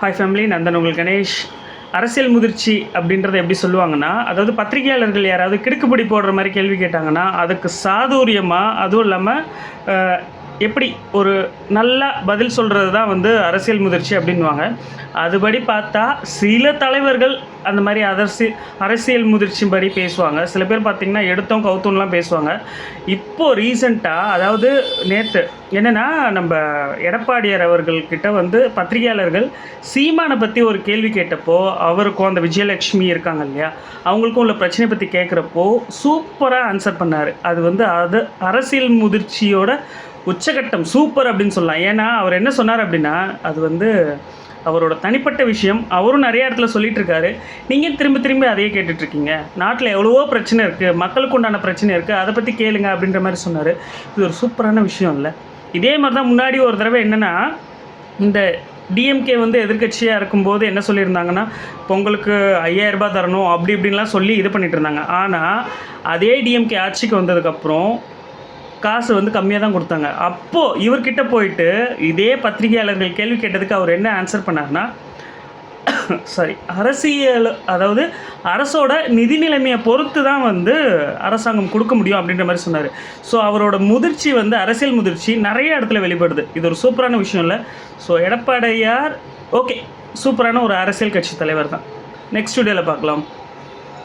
Hi family Nandan உங்கள் கணேஷ். அரசியல் முதிர்ச்சி அப்படின்றத எப்படி சொல்லுவாங்கன்னா அதாவது பத்திரிகையாளர்கள் யாராவது கிடுக்குப்படி போடுற மாதிரி கேள்வி கேட்டாங்கன்னா அதுக்கு சாதுரியமாக அதுவும் இல்லாமல் எப்படி ஒரு நல்லா பதில் சொல்கிறது தான் வந்து அரசியல் முதிர்ச்சி அப்படின்வாங்க அதுபடி பார்த்தா சில தலைவர்கள் அந்த மாதிரி அரசியல் அரசியல் முதிர்ச்சி படி பேசுவாங்க. சில பேர் பார்த்திங்கன்னா எடுத்தோம் கவுத்தோம்லாம் பேசுவாங்க. இப்போது ரீசண்டாக அதாவது நேற்று என்னென்னா நம்ம எடப்பாடியார் அவர்கள்கிட்ட வந்து பத்திரிகையாளர்கள் சீமானை பற்றி ஒரு கேள்வி கேட்டப்போ அவருக்கும் அந்த விஜயலட்சுமி இருக்காங்க இல்லையா அவங்களுக்கும் உள்ள பிரச்சனை பற்றி கேட்குறப்போ சூப்பராக ஆன்சர் பண்ணார். அது வந்து அது அரசியல் முதிர்ச்சியோட உச்சகட்டம் சூப்பர் அப்படின்னு சொல்லலாம். ஏன்னா அவர் என்ன சொன்னார் அப்படின்னா அது வந்து அவரோட தனிப்பட்ட விஷயம். அவரும் நிறைய இடத்துல சொல்லிட்டு இருக்காரு நீங்கள் திரும்ப திரும்பி அதையே கேட்டுட்ருக்கீங்க நாட்டில் எவ்வளவோ பிரச்சனை இருக்குது மக்களுக்கு உண்டான பிரச்சனை இருக்குது அதை பற்றி கேளுங்க அப்படின்ற மாதிரி சொன்னார். இது ஒரு சூப்பரான விஷயம் இல்லை. இதே மாதிரி தான் முன்னாடி ஒரு தடவை என்னென்னா இந்த டிஎம்கே வந்து எதிர்க்கட்சியாக இருக்கும்போது என்ன சொல்லியிருந்தாங்கன்னா பொங்கலுக்கு ஐயாயிரம் ரூபாய் தரணும். அப்படி இப்படின்லாம் சொல்லி இது பண்ணிகிட்டு இருந்தாங்க ஆனால் அதே டிஎம்கே ஆட்சிக்கு வந்ததுக்கப்புறம் காசு வந்து கம்மியாக தான் கொடுத்தாங்க. அப்போது இவர்கிட்ட போயிட்டு இதே பத்திரிகையாளர்கள் கேள்வி கேட்டதுக்கு அவர் என்ன ஆன்சர் பண்ணார்னா சாரி அரசியல் அதாவது அரசோட நிதி நிலைமையை பொறுத்து தான் வந்து அரசாங்கம் கொடுக்க முடியும் அப்படின்ற மாதிரி சொன்னார். ஸோ அவரோட முதிர்ச்சி வந்து அரசியல் முதிர்ச்சி நிறைய இடத்துல வெளிப்படுது. இது ஒரு சூப்பரான விஷயம் இல்லை. ஸோ எடப்பாடியார் ஓகே சூப்பரான ஒரு அரசியல் கட்சி தலைவர் தான். நெக்ஸ்ட் வீடியோவில் பார்க்கலாம்.